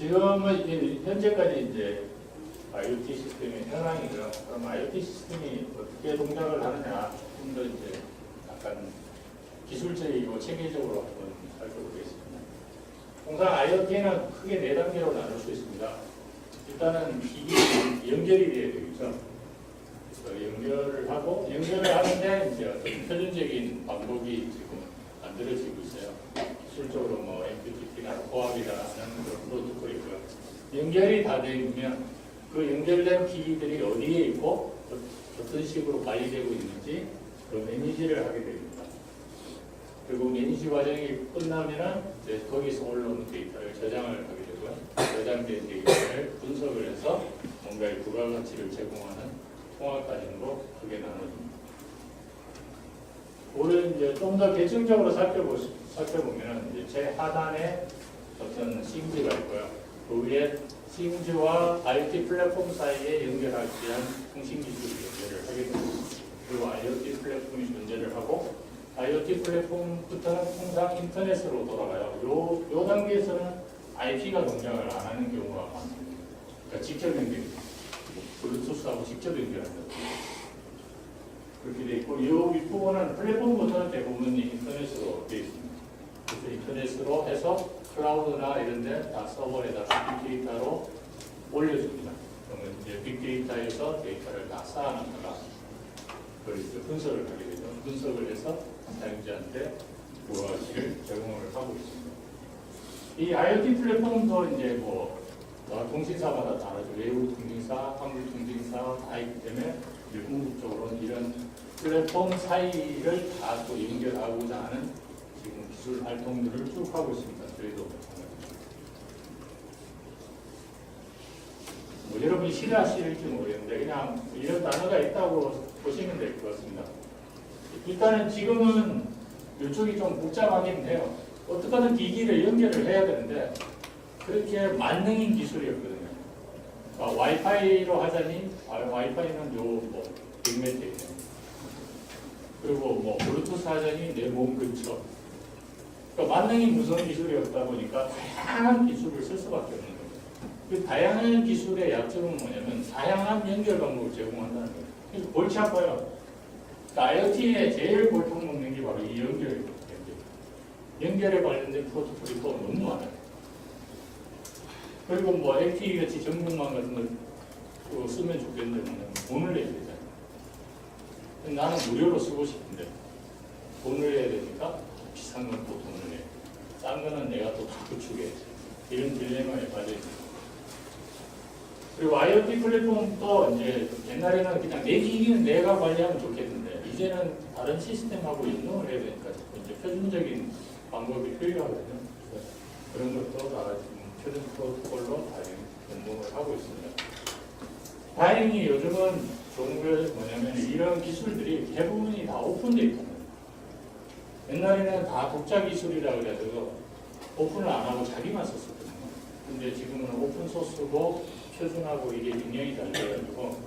지금은 이- 현재까지 이제 IoT 시스템의 현황이고요. 그럼 IoT 시스템이 어떻게 동작을 하느냐 좀 더 이제 약간 기술적이고 체계적으로 한번 살펴보겠습니다. 통상 IoT는 크게 네 단계로 나눌 수 있습니다. 일단은 기기 연결이 돼야 되겠죠. 그래서 연결을 하고 연결을 하는데 이제 어떤 표준적인 방법이 지금 만들어지고 있어요. 기술적으로 뭐 MQTT 나 코압이라는 그런 프로토콜이고요. 연결이 다 되면 그 연결된 기기들이 어디에 있고 어- 어떤 식으로 관리되고 있는지 그 매니지를 하게 됩니다. 그리고 매니지 과정이 끝나면은 이제 거기서 올라오는 데이터를 저장을 하게 되고요. 저장된 데이터를 분석을 해서 뭔가의 부가 가치를 제공하는 통합 과정으로 크게 나눠집니다. 오늘 이제 좀더 개층적으로 살펴보, 살펴보면 이제 제 하단에 어떤 싱즈가 있고요. 그 위에 싱즈와 IoT 플랫폼 사이에 연결하기 위한 통신 기술 연결을 하게 됩니다. 그리고 IoT 플랫폼이 존재를 하고 IoT 플랫폼부터는 통상 인터넷으로 돌아가요. 요, 요 단계에서는 IP가 동작을 안 하는 경우가 많습니다. 그러니까 직접 연결, 블루투스하고 직접 연결한다. 그렇게 돼 있고 이 윗부분은 플랫폼부터는 대부분 인터넷으로 되어 있습니다. 인터넷으로 해서 클라우드나 이런 데 다 서버에다가 빅데이터로 올려줍니다. 그러면 이제 빅데이터에서 데이터를 다 쌓아놨다가 그걸 분석을 하게 되죠. 분석을 해서 사용자한테 부가가치를 제공을 하고 있습니다. 이 IoT 플랫폼도 이제 뭐 어, 통신사마다 다르죠. 외국 통신사, 한국 통신사 다 있기 때문에 이제 궁극적으로 이런 플랫폼 사이를 다 또 연결하고자 하는 기술 활동들을 쭉 하고 있습니다. 저희도. 뭐 여러분이 싫어하실지 모르겠는데 그냥 이런 단어가 있다고 보시면 될 것 같습니다. 일단은 지금은 이쪽이 좀 복잡하긴 해요. 어떻게든 기기를 연결을 해야 되는데 그렇게 만능인 기술이었거든요. 그러니까 와이파이로 하자니 아, 와이파이는 요뭐 100m 있네요. 그리고 뭐 블루투스 하자니 내 몸 근처. 그러니까 만능이 무서운 기술이었다 보니까 다양한 기술을 쓸 수밖에 없는 거예요. 그 다양한 기술의 약점은 뭐냐면 다양한 연결 방법을 제공한다는 거예요. 그래서 골치 아파요. 그러니까 IoT에 제일 골탕 먹는 게 바로 이 연결이거든요. 연결. 연결 에 관련된 프로토콜이 또 너무 많아요. 그리고 뭐 LTE 같이 전문망 같은 걸또 쓰면 좋겠는데 뭐냐면 돈을 내야 되잖아요. 나는 무료로 쓰고 싶은데 돈을 내야 되니까. 싼 거는 내가 또 다 구축해야지. 이런 딜레마에 빠져 있는 그리고 IoT 플랫폼도 이제 옛날에는 그냥 내 기기는 내가 관리하면 좋겠는데 이제는 다른 시스템하고 연동을 해야 되니까 이제 표준적인 방법이 필요하거든요. 그런 것도 다 지금 표준 프로토콜로 다 연동을 하고 있습니다. 다행히 요즘은 게 뭐냐면 이런 기술들이 대부분이 다 오픈되어 있잖아요. 옛날에는 다 독자 기술이라 그래도 오픈을 안 하고 자기만 썼었거든요. 근데 지금은 오픈 소스고 표준하고 이게 균형이 잘 돼가지고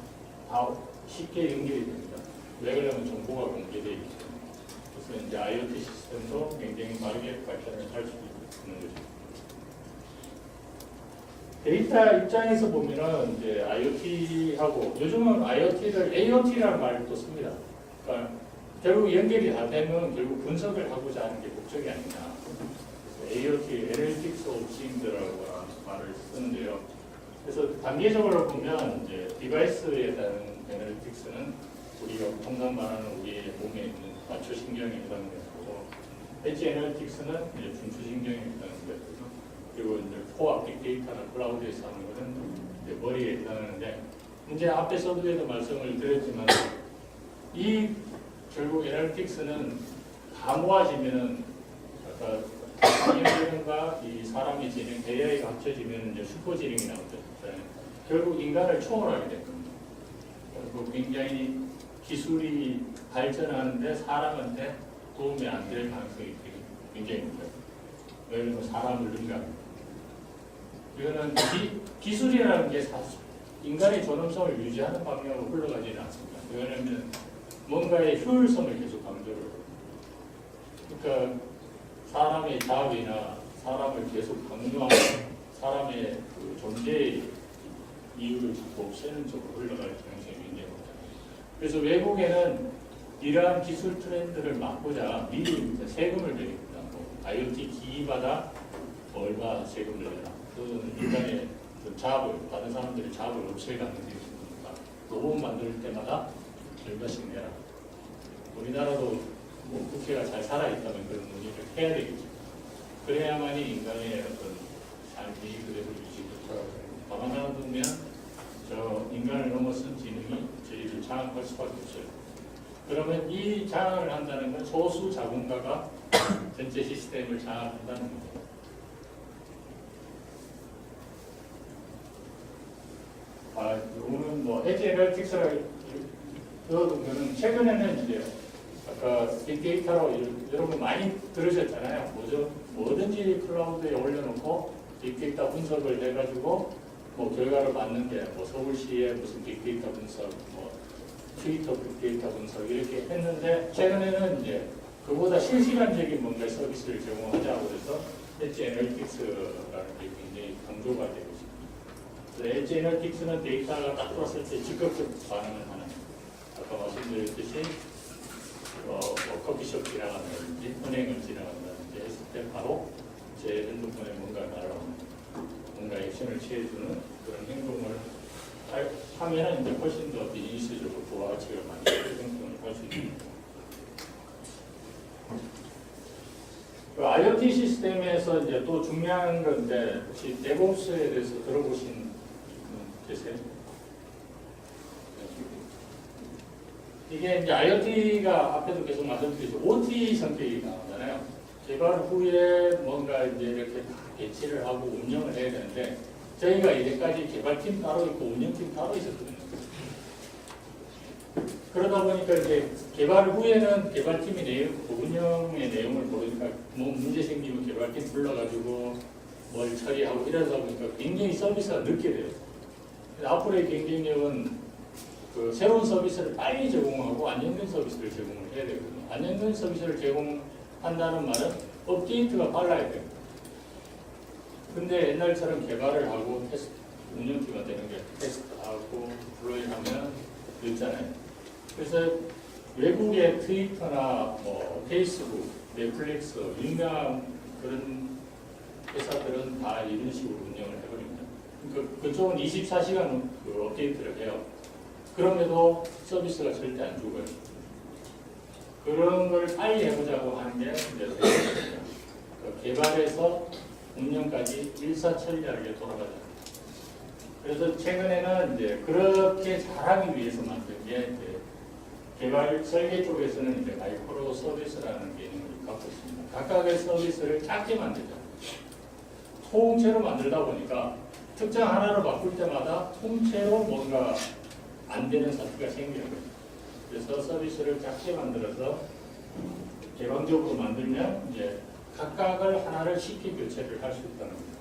다 쉽게 연결이 됩니다. 왜 그러냐면 정보가 공개되어 있기 때문에. 그래서 이제 IoT 시스템도 굉장히 빠르게 발전을 할 수 있는 거죠. 데이터 입장에서 보면은 이제 IoT하고 요즘은 IoT를 AOT라는 또 씁니다. 그러니까 결국 연결이 다 되면 결국 분석을 하고자 하는 게 목적이 아니냐. AOT, Analytics of Things라고 말을 쓰는데요. 그래서 단계적으로 보면 이제 디바이스에 대한 애널리틱스는 우리가 통상 말하는 우리의 몸에 있는 맞춰신경에 해당되는 거고 엣지 애널리틱스는 이제 중추신경에 해당되는 거고 그리고 이제 코어 빅데이터나 클라우드에서 하는 것은 이제 머리에 해당하는데 이제 앞에 서두에도 말씀을 드렸지만 이 결국 애널리틱스는 다 모아지면은 아까 인공지능과 이 사람이 지능 AI가 합쳐지면 이제 슈퍼 지능이 나오죠. 네. 결국 인간을 초월하게 된 겁니다. 그리고 굉장히 기술이 발전하는데 사람한테 도움이 안 될 가능성이 굉장히 높아요. 왜냐하면 사람을 능가합니다. 이거는 기, 기술이라는 게 사실 인간의 존엄성을 유지하는 방향으로 흘러가지는 않습니다. 왜냐하면 뭔가의 효율성을 계속 강조를 해요. 그러니까 사람의 자업이나 사람을 계속 강조하는 사람의 그 존재의 이유를 자꾸 없애는 쪽으로 흘러갈 가능성이 굉장히 높다. 그래서 외국에는 이러한 기술 트렌드를 막고자 미리 세금을 내립니다. 뭐 IoT 기기마다 얼마 세금을 내라. 또는 인간의 그 자업을 다른 사람들의 자업을 없앨 가능성이 있으니까 로봇 만들 때마다 내라. 우리나라도 뭐 국회가 잘 살아있다면 그런 논의를 해야 되겠죠. 그래야만이 인간의 어떤 삶이 그대로 유지되고 가만 놔두면 저 인간을 넘어선 지능이 저희를 장악할 수밖에 없어요. 그러면 이 장악을 한다는 건 소수 자본가가 전체 시스템을 장악한다는 거예요. 아, 오늘 뭐 에지 에널틱스를 넣 거는 최근에는 이제 아까 빅데이터로 여러분 많이 들으셨잖아요. 뭐죠? 뭐든지 클라우드에 올려놓고 빅데이터 분석을 해가지고 뭐 결과를 봤는데 뭐 서울시의 무슨 빅데이터 분석, 뭐 트위터 빅데이터 분석 이렇게 했는데 최근에는 이제 그보다 실시간적인 뭔가 서비스를 제공하자고 해서 엣지 애널틱스라는 게 굉장히 강조가 되고 있습니다. 엣지 애널틱스는 데이터가 딱 들어왔을 때 즉각적 반응을 하는 아까 말씀드렸듯이 어, 뭐 커피숍 지나간다든지 은행을 지나간다든지 했을 때 바로 제 핸드폰에 뭔가 날아오는 뭔가 액션을 취해주는 그런 행동을 할- 하면은 이제 훨씬 더 비즈니스적으로 부가가치가 많이 생성을 할 수 있습니다. 그 IoT 시스템에서 이제 또 중요한 건데 혹시 데브옵스에 대해서 들어보신 분 계세요? 이게 이제 IoT가 앞에도 계속 말씀드렸죠. OT 성격이 나오잖아요. 개발 후에 뭔가 이제 이렇게 다 배치를 하고 운영을 해야 되는데 저희가 이제까지 개발팀 따로 있고 운영팀 따로 있었거든요. 그러다 보니까 이제 개발 후에는 개발팀의 내용, 그 운영의 내용을 모르니까 뭐 문제 생기면 개발팀 불러가지고 뭘 처리하고 이러다 보니까 굉장히 서비스가 늦게 돼요. 앞으로의 경쟁력은 그 새로운 서비스를 빨리 제공하고 안정된 서비스를 제공을 해야 되거든요. 안정된 서비스를 제공한다는 말은 업데이트가 빨라야 돼요. 근데 옛날처럼 개발을 하고 테스트, 운영팀가 되는 게 테스트하고 플로이하면 늦잖아요. 그래서 외국의 트위터나 뭐 페이스북, 넷플릭스, 유명한 그런 회사들은 다 이런 식으로 운영을 해버립니다. 그, 그쪽은 24시간 그 업데이트를 해요. 그럼에도 서비스가 절대 안 죽어요. 그런 걸 빨리 해보자고 하는 게 이제 그 개발에서 운영까지 일사천리하게 돌아가죠. 그래서 최근에는 이제 그렇게 잘하기 위해서 만든 게 이제 개발 설계 쪽에서는 이제 마이크로 서비스라는 개념을 갖고 있습니다. 각각의 서비스를 작게 만들자. 통째로 만들다 보니까 특정 하나를 바꿀 때마다 통째로 뭔가 안 되는 사태가 거죠. 그래서 서비스를 작게 만들어서 개방적으로 만들면 이제 각각을 하나를 쉽게 교체를 할 수 있다는 겁니다.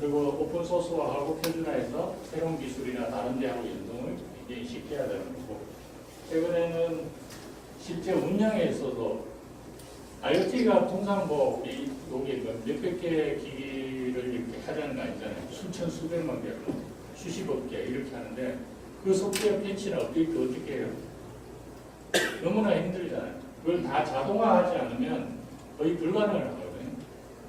그리고 오픈 소스화하고 표준화해서 새로운 기술이나 다른 데하고 연동을 굉장히 쉽게 해야 되는 거고 최근에는 실제 운영에 있어서 IoT가 통상 뭐 이- 여기 뭐 몇백 개의 기기를 이렇게 하자는 거 아니잖아요. 수천 수백만 개, 수십억 개 이렇게 하는데 그 소프트웨어 패치나 업데이트 어떻게 해요? 너무나 힘들잖아요. 그걸 다 자동화하지 않으면 거의 불가능을 하거든요.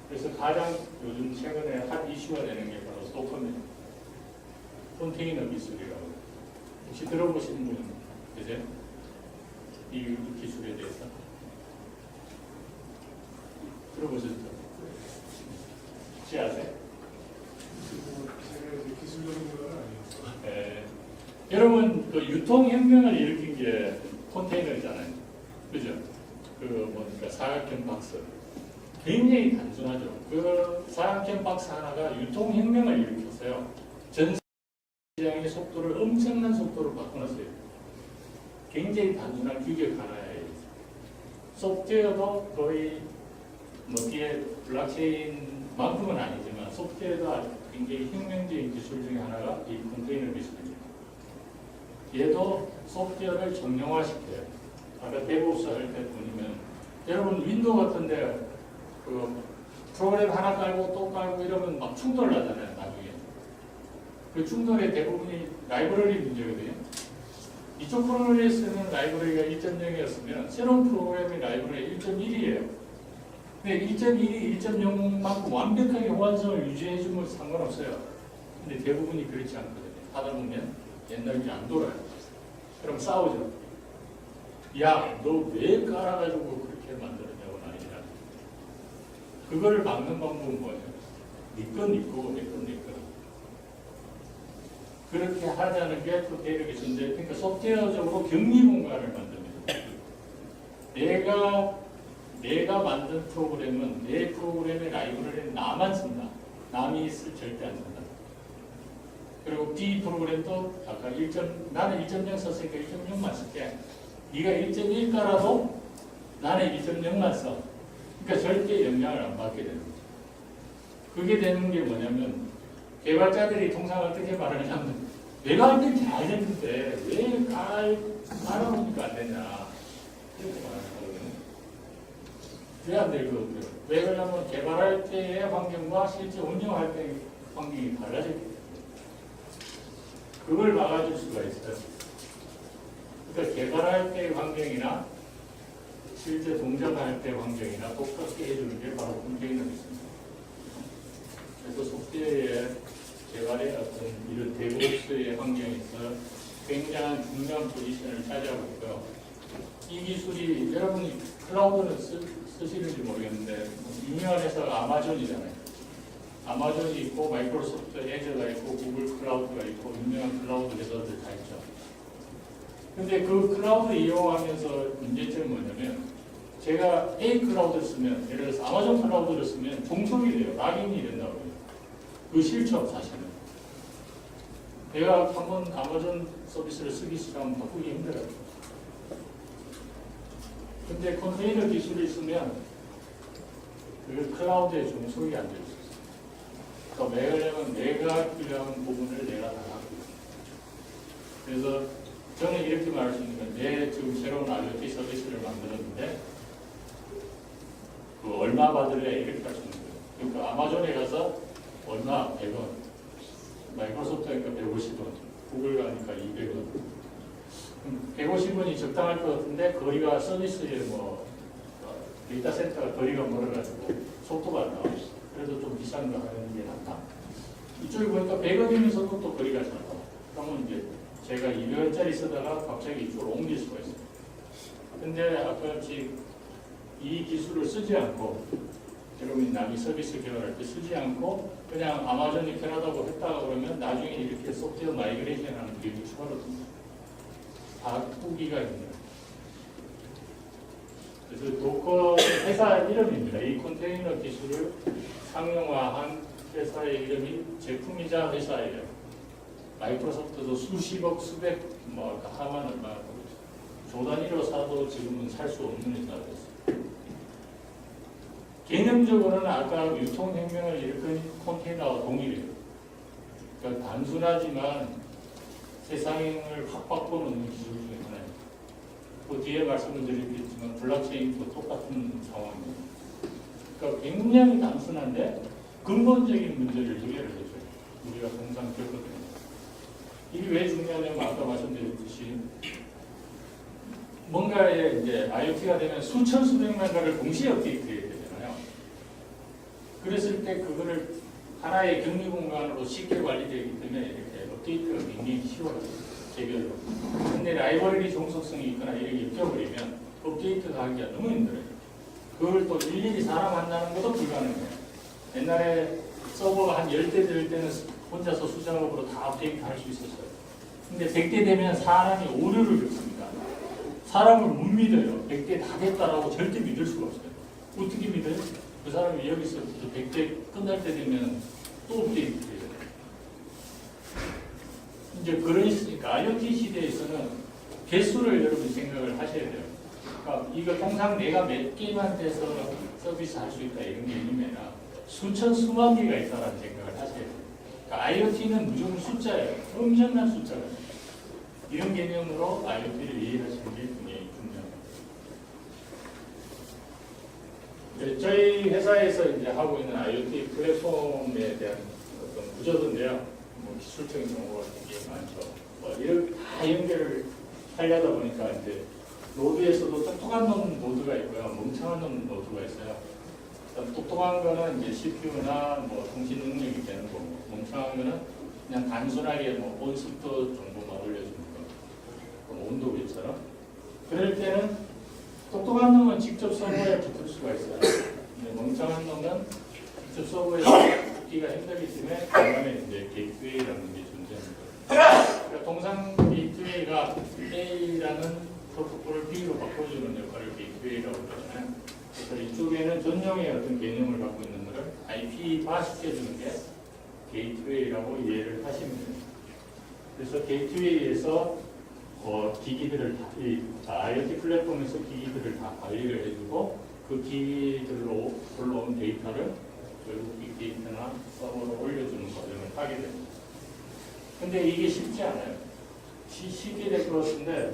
그래서 가장 요즘 최근에 핫 이슈가 되는 게 바로 소커맨 컨테이너 기술이라고. 혹시 들어보신 분 계세요? 이 기술에 대해서? 들어보셨죠? 혹시 아세요? 이제 기술적인 건 아니었어. 예. 여러분 그 유통혁명을 일으킨 게 컨테이너잖아요. 그죠? 그 뭐니까 사각형 박스. 굉장히 단순하죠. 그 사각형 박스 하나가 유통혁명을 일으켰어요. 전 시장의 속도를 엄청난 속도로 바꿔놨어요. 굉장히 단순한 규격 하나에 소프트웨어도 거의 뭐 뒤에 블록체인만큼은 아니지만 소프트웨어도 아주 굉장히 혁명적인 기술 중에 하나가 이 컨테이너 기술입니다. 얘도 소프트웨어를 정형화시켜요. 아까 데브옵스 할때 보면 여러분 윈도우 같은데 그 프로그램 하나 깔고 또 깔고 이러면 막 충돌 나잖아요, 나중에. 그 충돌의 대부분이 라이브러리 문제거든요. 이쪽 프로그램에 쓰는 라이브러리가 1.0이었으면 새로운 프로그램의 라이브러리 1.1이에요. 근데 1.1이 1.0만큼 완벽하게 호환성을 유지해주면 상관없어요. 근데 대부분이 그렇지 않거든요. 하다 보면 옛날이 안 돌아요. 그럼 싸우죠. 야, 너 왜 깔아가지고 그렇게 만들었냐고 난리나. 그거를 막는 방법은 뭐예요? 니건 니거고 내건 내거. 그렇게 하자는 게또 대륙의 존재. 그러니까 소프트웨어적으로 격리 공간을 만듭니다. 내가 내가 만든 프로그램은 내 프로그램의 라이브러리는 나만 쓴다. 남이 쓸 절대 안 쓴다. 그리고 B 프로그램도 아까 1. 나는 1.0 썼으니까 1.6만 쓸게. 네가 1.1 깔아도 나는 1.0만 써. 그러니까 절대 영향을 안 받게 되는 거죠. 그게 되는 게 뭐냐면 개발자들이 통상 어떻게 말하냐면 내가 할 땐 잘 됐는데 왜 깔, 깔아놓으니까 안 되냐 이렇게 말하거든요. 왜안 되거든요? 왜 그러냐면 개발할 때의 환경과 실제 운영할 때의 환경이 달라졌기 때문에 그걸 막아줄 수가 있어요. 그러니까 개발할 때의 환경이나 실제 동작할 때 환경이나 똑같게 해주는 게 바로 컨테이너입니다. 그래서 소프트웨어의 개발의 어떤 이런 데브옵스의 환경에서 굉장한 중요한 포지션을 차지하고 있고요. 이 기술이 여러분이 클라우드를 쓰, 쓰시는지 모르겠는데 유명한 회사가 아마존이잖아요. 아마존이 있고 마이크로소프트 애저가 있고 구글 클라우드가 있고 유명한 클라우드 회사들 다 있죠. 근데 그 클라우드 이용하면서 문제점이 뭐냐면 제가 A 클라우드를 쓰면 예를 들어서 아마존 클라우드를 쓰면 종속이 돼요. 락인이 된다고 해요. 그 싫죠 사실은. 내가 한번 아마존 서비스를 쓰기 시작하면 바꾸기 힘들어요. 근데 컨테이너 기술이 있으면 그 클라우드에 종속이 안될수 그러니까 매일은 내가 필요한 부분을 내가 다 하고 있어요. 그래서 저는 이렇게 말할 수 있는 건내 지금 새로운 IoT 서비스를 만들었는데 그 얼마 받을래 이렇게 할 수 있는 거예요. 그러니까 아마존에 가서 얼마 100원, 마이크로소프트 하니까 150원, 구글 가니까 200원. 150원이 적당할 것 같은데 거리가 서비스에 뭐 어, 데이터 센터가 거리가 멀어가지고 속도가 안 나와요. 그래도 좀 비싼 거 하는 게 낫다. 이쪽에 보니까 100원이면서도 또 거리가 잘 나와. 그러면 이제 제가 200원짜리 쓰다가 갑자기 이쪽으로 옮길 수가 있어요. 근데 아까같이 이 기술을 쓰지 않고 여러분이 남이 서비스 개발할 때 쓰지 않고 그냥 아마존이 편하다고 했다가 그러면 나중에 이렇게 소프트웨어 마이그레이션 하는 게 추가로 듭니다. 바꾸기가 힘들어요. 그래서 도커 회사 이름입니다. 이 컨테이너 기술을 상용화한 회사의 이름이 제품이자 회사예요. 마이크로소프트도 수십억, 수백, 뭐 하만 얼마 조 단위로 사도 지금은 살 수 없는 회사가 됐어요. 개념적으로는 아까 유통혁명을 일으킨 컨테이너와 동일해요. 그러니까 단순하지만 세상을 확 바꿔놓는 기술 중에. 그 뒤에 말씀을 드리겠지만 블록체인도 똑같은 상황입니다. 그러니까 굉장히 단순한데 근본적인 문제를 해결을 해줘요. 우리가 항상 겪거든요. 이게 왜 중요하냐면 아까 말씀드렸듯이 뭔가에 이제 IoT가 되면 수천 수백만 가를 동시에 업데이트해야 되잖아요. 그랬을 때 그거를 하나의 격리 공간으로 쉽게 관리되기 때문에 이렇게 업데이트가 굉장히 쉬워요. 개별로. 근데 라이브러리 종속성이 있거나 엮여버리면 업데이트가 하기가 너무 힘들어요. 그걸 또 일일이 사람 만나는 것도 불가능해요. 옛날에 서버가 한 10대 될 때는 혼자서 수작업으로 다 업데이트 할 수 있었어요. 근데 100대 되면 사람이 오류를 겪습니다. 사람을 못 믿어요. 100대 다 됐다라고 절대 믿을 수가 없어요. 어떻게 믿어요? 그 사람이 여기서부터 100대 끝날 때 되면 또 업데이트 돼요. 이제 그러니까 IoT 시대에서는 개수를 여러분 생각을 하셔야 돼요. 그러니까 이거 통상 내가 몇 개만 돼서 서비스 할 수 있다 이런 게 아니라 수천 수만 개가 있다라는 생각을 돼요. 그러니까 IoT는 무조건 숫자예요. 엄청난 숫자가. 이런 개념으로 IoT를 이해하시는 게 굉장히 중요합니다. 네, 저희 회사에서 이제 하고 있는 IoT 플랫폼에 대한 어떤 구조인데요. 뭐 기술적인 정보가 되게 많죠. 뭐 이렇게 다 연결을 하려다 보니까 이제 노드에서도 똑똑한 놈 노드가 있고요. 멍청한 놈 노드가 있어요. 일단 똑똑한 거는 이제 CPU나 뭐 통신 능력이 되는 거고, 멍청한 거는 그냥 단순하게 뭐 온습도 정보만 올려주는 거. 뭐 온도계처럼. 그럴 때는 똑똑한 놈은 직접 서버에 붙을 수가 있어요. 근데 멍청한 놈은 직접 서버에 붙기가 힘들기 때문에 중간에 이제 게이트웨이라는 게 존재합니다. 그러니까 동상 게이트웨이가 A라는 프로토콜을 B로 바꿔주는 역할을 게이트웨이라고 그러잖아요. 그래서 이쪽에는 전용의 어떤 개념을 갖고 있는 것을 IP화 시켜주는 게 게이트웨이라고 이해를 하시면 됩니다. 그래서 게이트웨이에서 어, 기기들을 다, 이 IoT 플랫폼에서 기기들을 다 관리를 해주고 그 기기들로 올라온 데이터를 결국 빅데이터나 서버로 올려주는 과정을 하게 됩니다. 근데 이게 쉽지 않아요. 시- 쉽게 될 것 같은데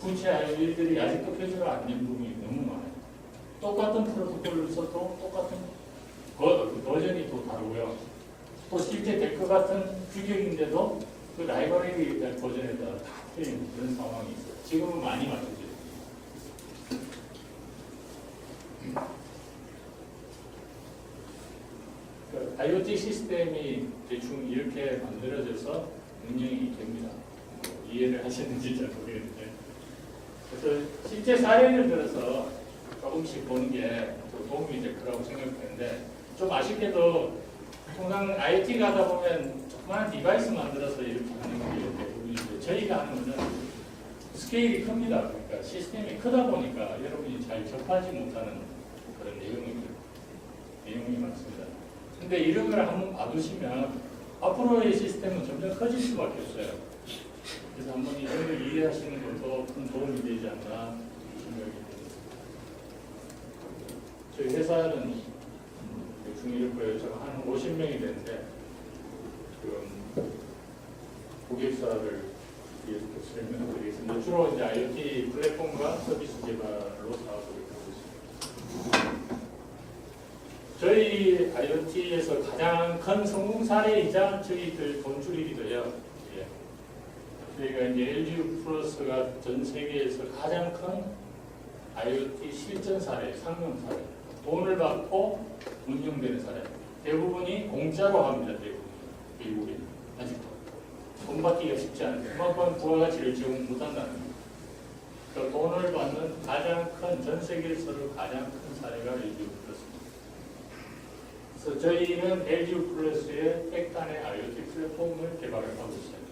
부채 일들이 아직도 폐쇄가 안된 부분이 너무 많아요. 똑같은 프로토콜을 써도 똑같은 버, 그 버전이 또 다르고요. 또 실제 될것 같은 규격인데도 그 라이브러리 버전에 따라 다 틀린 그런 상황이 있어요. 지금은 많이 맞춰져요. 그 IoT 시스템이 대충 이렇게 만들어져서 운영이 됩니다. 뭐 이해를 하시는지 잘 모르겠는데. 실제 사례를 들어서 조금씩 보는 게좀 도움이 될 거라고 생각되는데 좀 아쉽게도 통상 IT 가다 보면 조그마한 디바이스 만들어서 이렇게 하는 게 대부분인데 저희가 하는 거는 스케일이 큽니다. 그러니까 시스템이 크다 보니까 여러분이 잘 접하지 못하는 그런 내용이 내용이 많습니다. 근데 이런 걸 한번 봐두시면 앞으로의 시스템은 점점 커질 수밖에 없어요. 그래서 한번 이런 걸 이해하시는 것도 큰 도움이 되지 않나 생각이 듭니다. 저희 회사는 이럴 거예요. 제가 한 50명이 되는데 지금 고객사를 이렇게 설명드리겠습니다. 주로 이제 IoT 플랫폼과 서비스 개발로 사업을. 저희 IoT에서 가장 큰 성공 사례이자 저희들 돈 줄이기도 해요. 예. 저희가 이제 LG 플러스가 전 세계에서 가장 큰 IoT 실전 사례, 상용 사례. 돈을 받고 운영되는 사례. 대부분이 공짜로 합니다. 대부분 미국에 아직도 돈 받기가 쉽지 않아요. 그만큼 부가가치를 제공 못한다는 거예요. 그 돈을 받는 가장 큰 전 세계에서도 가장 큰 사례가 LG 플러스입니다. 그래서 저희는 LG 플러스의 핵단의 IoT 플랫폼을 개발을 하고 있어요.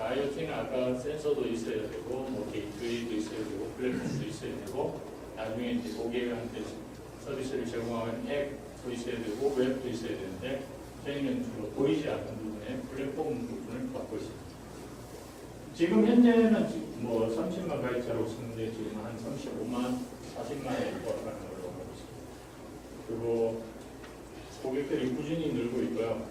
그 IoT는 아까 센서도 있어야 되고, 뭐 게이트웨이도 있어야 되고, 플랫폼도 있어야 되고, 나중에 이제 고객한테 서비스를 제공하는 앱도 있어야 되고, 웹도 있어야 되는데, 저희는 주로 보이지 않는 부분에 플랫폼 부분을 갖고 있습니다. 지금 현재는 지- 뭐 30만 가입자로 있는데 지금 한 35만, 40만에 육박하는 걸로 알고 있습니다. 그리고 고객들이 꾸준히 늘고 있고요.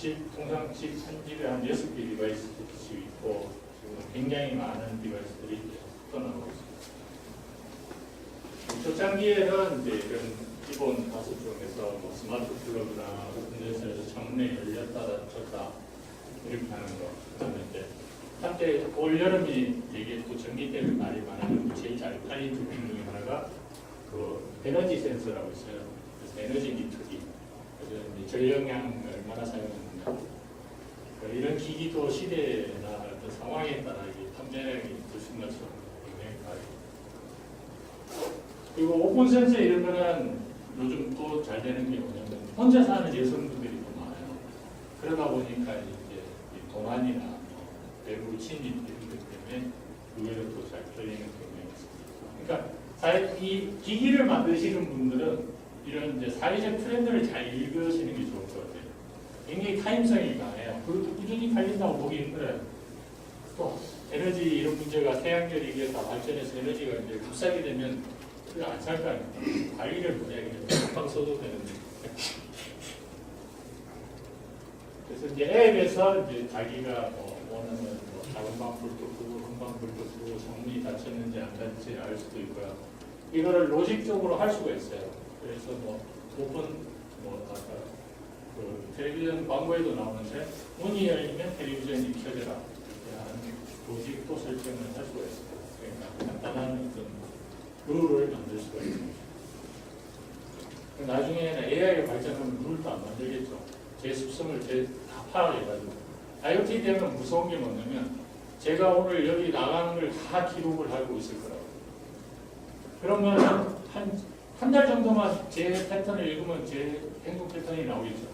집, 통상 집한 집에 한 여섯 개 디바이스씩 있고 지금 굉장히 많은 디바이스들이 떠나고 있습니다. 초창기에는 이제 이런 기본 가수 중에서 뭐 스마트 플러그나 오픈전선에서 창문에 열렸다 닫혔다 이렇게 하는 거. 그다음에 한때 올 여름이 또 전기 때문에 말이 많아요. 제일 잘 팔린 제품 중에 하나가 그 에너지 센서라고 있어요. 그래서 에너지 미터기. 그래서 전력량 얼마나 사용했는가. 그 이런 기기도 시대나 어떤 상황에 따라 이게 판매량이 들쑥날쑥 굉장히 빠르고. 그리고 오픈 센서 이런 거는 요즘 또 잘 되는 게 뭐냐면 혼자 사는 여성분들이 더 많아요. 그러다 보니까 이제 이 동안이나 뭐 외부 침입 이런 것 때문에 의외로 또 잘 풀리는 경향이 있습니다. 그러니까 사- 이 기기를 만드시는 분들은 이런 이제 사회적 트렌드를 잘 읽으시는 게 좋을 것 같아요. 굉장히 타임성이 강해요. 그것도 꾸준히 팔린다고 보기 힘들어요. 또 에너지 이런 문제가 태양열이 이게 다 발전해서 에너지가 이제 급사게 되면 그걸 안살 거 아닙니까? 관리를 못해 그냥 팍팍 써도 되는데. 그래서 이제 앱에서 이제 자기가 뭐 원하는 뭐 작은 방불도 끄고 큰 방불도 끄고 정문이 닫혔는지 안 닫혔는지 알 수도 있고요. 이거를 로직적으로 할 수가 있어요. 그래서 뭐 오픈 뭐 아까 그 텔레비전 광고에도 나오는데 문이 열리면 텔레비전이 켜져라 이렇게 하는 조직도 설정을 할 수가 있어요. 그러니까 간단한 어떤 룰을 만들 수가 있습니다. 나중에는 AI가 발전하면 룰도 안 만들겠죠. 제 습성을 제 다 파악해가지고 IoT 되면 무서운 게 뭐냐면 제가 오늘 여기 나가는 걸 다 기록을 하고 있을 거라고. 그러면 한 한 달 정도만 제 패턴을 읽으면 제 행동 패턴이 나오겠죠.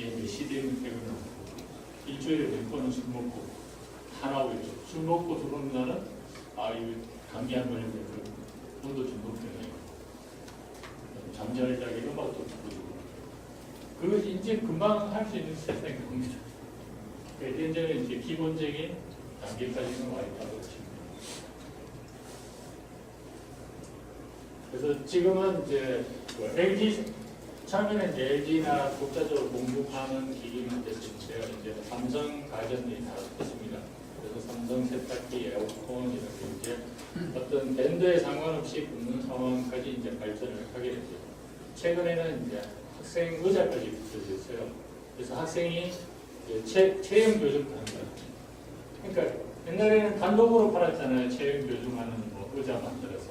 얘몇 시대에 퇴근하고 일주일에 몇 번은 술 먹고 다 나오겠죠. 술 먹고 들어오는 날은 아 이거 감기 안 걸리면 그 온도 좀 높여요. 잠잘 때 음악도 듣고 그것이 이제 금방 할 수 있는 세상인 겁니다. 현재는 이제 기본적인 단계까지는 와 있다고 됩니다. 그래서 지금은 이제 뭐 LG 처음에는 LG나 독자적으로 공급하는 기기만 됐었는데요. 이제 삼성 가전이 다 됐습니다. 그래서 삼성 세탁기, 에어컨 이렇게 이제 어떤 밴드에 상관없이 붙는 상황까지 이제 발전을 하게 됐죠. 최근에는 이제 학생 의자까지 붙여져 있어요. 그래서 학생이 체, 체형 교정하는 거예요. 그러니까 옛날에는 단독으로 팔았잖아요. 체형 교정하는 뭐 의자 만들어서.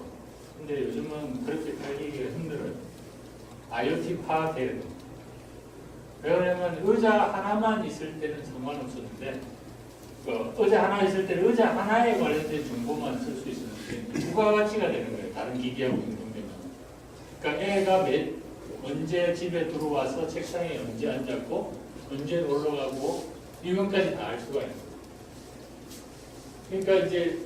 근데 요즘은 그렇게 팔기가 힘들어요. IoT화 돼요. 왜냐면 의자 하나만 있을 때는 상관없었는데 그 의자 하나 있을 때는 의자 하나에 관련된 정보만 쓸 수 있었는데 부가가치가 되는 거예요. 다른 기기하고 연동되면. 그러니까 애가 매, 언제 집에 들어와서 책상에 언제 앉았고 언제 놀러 가고 이건까지 다 알 수가 있어요. 그러니까 이제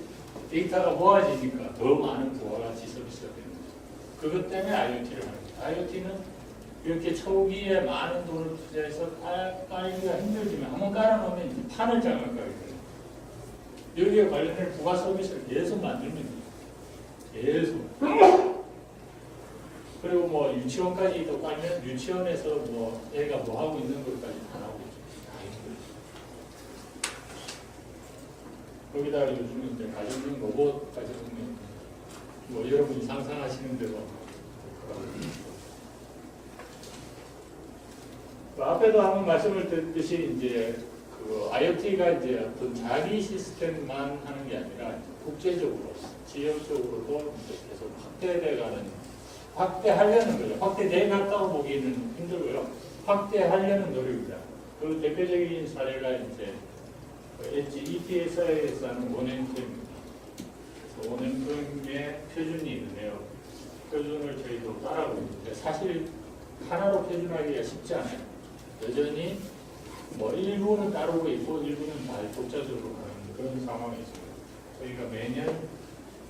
데이터가 모아지니까 더 많은 부가가치 서비스가 되는 거죠. 그것 때문에 IoT를 하는 거죠. IoT는 이렇게 초기에 많은 돈을 투자해서 깔- 깔기가 힘들지만 한번 깔아놓으면 판을 장악하게 돼요. 여기에 관련된 부가 서비스를 계속 만들면 돼요. 계속. 그리고 뭐 유치원까지 또 깔면 유치원에서 뭐 애가 뭐 하고 있는 것까지 다 나오겠죠. 거기다가 요즘 이제 가정용 로봇까지 보면 뭐 여러분이 상상하시는 대로 그 앞에도 한번 말씀을 드렸듯이 이제 그 IoT가 이제 어떤 자기 시스템만 하는 게 아니라 국제적으로 지역적으로도 이제 계속 확대돼가는 확대하려는 거죠. 확대돼 갔다고 보기는 힘들고요. 확대하려는 노력입니다. 그 대표적인 사례가 이제 그 LG ETS에서 하는 원행템입니다. 그래서 원행템의 표준이 있는데요. 표준을 저희도 따라하고 있는데 사실 하나로 표준하기가 쉽지 않아요. 여전히 뭐 일부는 따르고 있고 일부는 다 독자적으로 하는 그런 상황이 있습니다. 저희가 매년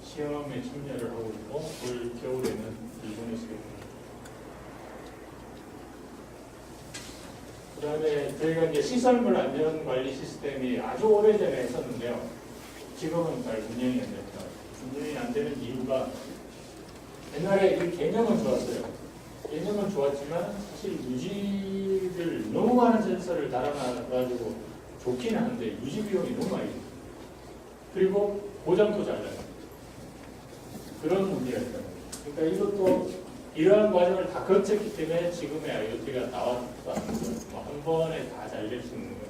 시험에 참여를 하고 있고 올 겨울에는 일본에서 그 다음에 저희가 이제 시설물 안전 관리 시스템이 아주 오래전에 했었는데요. 지금은 잘 운영이 안 됩니다. 운영이 안 되는 이유가 옛날에 이 개념은 좋았어요. 개념은 좋았지만 사실 유지를 너무 많은 센서를 달아놔가지고 좋긴 하는데 유지 비용이 너무 많이 들어요. 그리고 고장도 잘 나요. 그런 문제가 있다. 그러니까 이것도 이러한 과정을 다 거쳤기 때문에 지금의 IoT가 나왔다는 거예요. 뭐한 번에 다 잘 될 수 있는 건